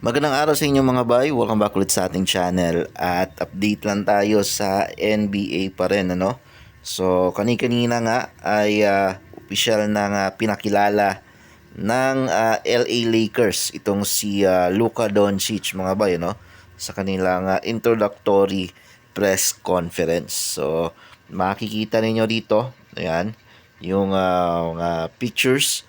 Magandang araw sa inyo mga bay. Welcome back ulit sa ating channel at update lang tayo sa NBA pa rin ano. So kani-kanina nga ay uh, official na nga pinakilala ng ah, LA Lakers itong si ah, Luka Doncic mga bay no sa kanilang ah, introductory press conference. So makikita ninyo dito, ayan, yung ah, mga pictures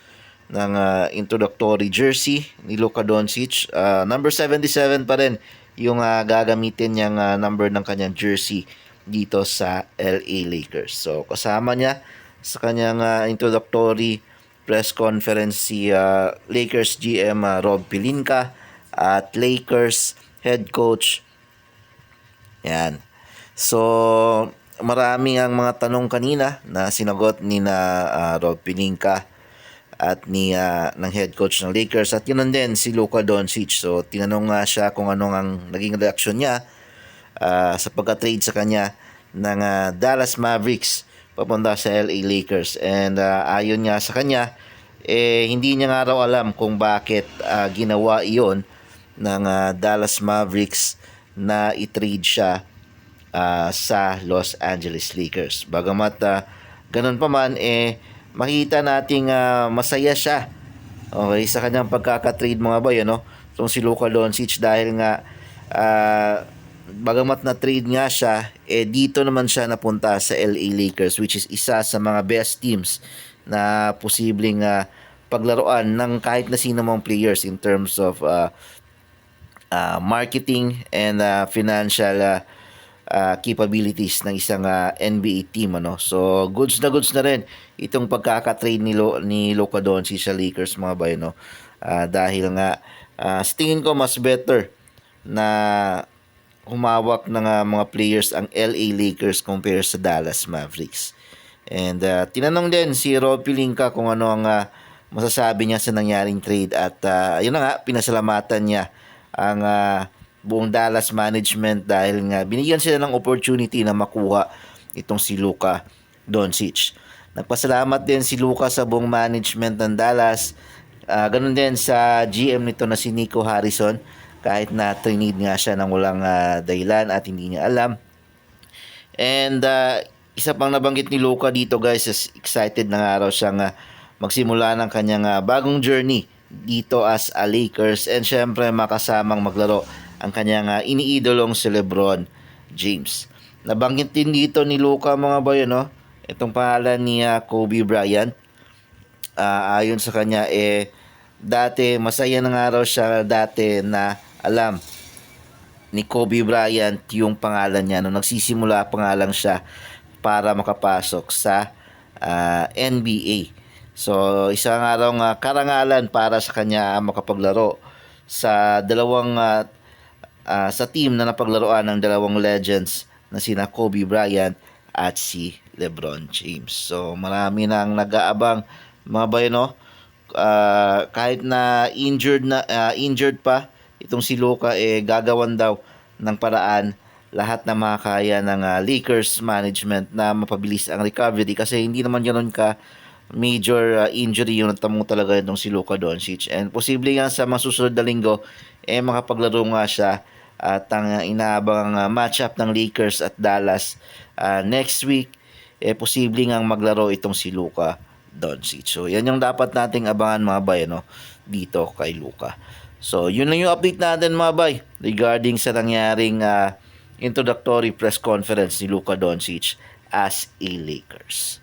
ng ah, introductory jersey ni Luka Doncic. Ah, number 77 pa rin yung ah, gagamitin niyang ah, number ng kanyang jersey dito sa LA Lakers. So kasama niya sa kanyang ah, introductory press conference si ah, Lakers GM ah, Rob Pelinka at Lakers head coach yan. So, marami ang mga tanong kanina na sinagot ni na ah, Rob Pelinka at ni ah, ng head coach ng Lakers at yun din si Luka Doncic. So, tinanong nga siya kung ano ang naging reaksyon niya ah, sa pagka-trade sa kanya ng ah, Dallas Mavericks papunta sa LA Lakers. And ah, ayon nga sa kanya, eh, hindi niya nga raw alam kung bakit ah, ginawa iyon ng ah, Dallas Mavericks na i-trade siya ah, sa Los Angeles Lakers. Bagamat ah, ganun pa man, eh, makita nating ah, masaya siya okay, sa kanyang pagkakatrade mga boy, ano? Itong si Luka Doncic dahil nga ah, bagamat na trade nga siya, eh dito naman siya napunta sa LA Lakers which is isa sa mga best teams na posibleng ah, paglaruan ng kahit na sino mong players in terms of ah, uh, marketing and uh, financial uh, uh, capabilities ng isang uh, NBA team ano. So goods na goods na rin itong pagkaka-trade ni Lo, ni Luka Doncic sa Lakers mga bay no. Uh, dahil nga uh, sa tingin ko mas better na humawak ng uh, mga players ang LA Lakers compare sa Dallas Mavericks. And uh, tinanong din si Rob Pelinka kung ano ang uh, masasabi niya sa nangyaring trade at uh, ayun na nga pinasalamatan niya ang ah, buong Dallas management dahil nga binigyan sila ng opportunity na makuha itong si Luka Doncic. Nagpasalamat din si Luka sa buong management ng Dallas. Ah, ganun din sa GM nito na si Nico Harrison kahit na trinid nga siya ng walang ah, dahilan at hindi niya alam. And ah, isa pang nabanggit ni Luka dito guys, is excited na nga raw siyang ah, magsimula ng kanyang ah, bagong journey dito as a Lakers and syempre makasamang maglaro ang kanyang ah, iniidolong si LeBron James. Nabanggit din dito ni Luka mga boy, no? Itong pangalan ni ah, Kobe Bryant. Ah, ayon sa kanya, eh, dati, masaya na nga raw siya dati na alam ni Kobe Bryant yung pangalan niya. No, nagsisimula pangalan siya para makapasok sa ah, NBA. So, isa nga raw nga karangalan para sa kanya makapaglaro sa dalawang ah, ah, sa team na napaglaruan ng dalawang legends na sina Kobe Bryant at si LeBron James. So, marami nang nag-aabang mga bayano Ah, kahit na injured na ah, injured pa itong si Luka eh gagawan daw ng paraan lahat na makakaya ng ah, Lakers management na mapabilis ang recovery kasi hindi naman ganoon ka major ah, injury yung natamo talaga itong si Luka Doncic and posible nga sa mga susunod na linggo eh makapaglaro nga siya at ang inaabang ah, matchup ng Lakers at Dallas ah, next week eh posible nga maglaro itong si Luka Doncic. So yan yung dapat nating abangan mga bay no dito kay Luka. So yun lang yung update natin mga bay regarding sa nangyaring ah, introductory press conference ni Luka Doncic as a Lakers.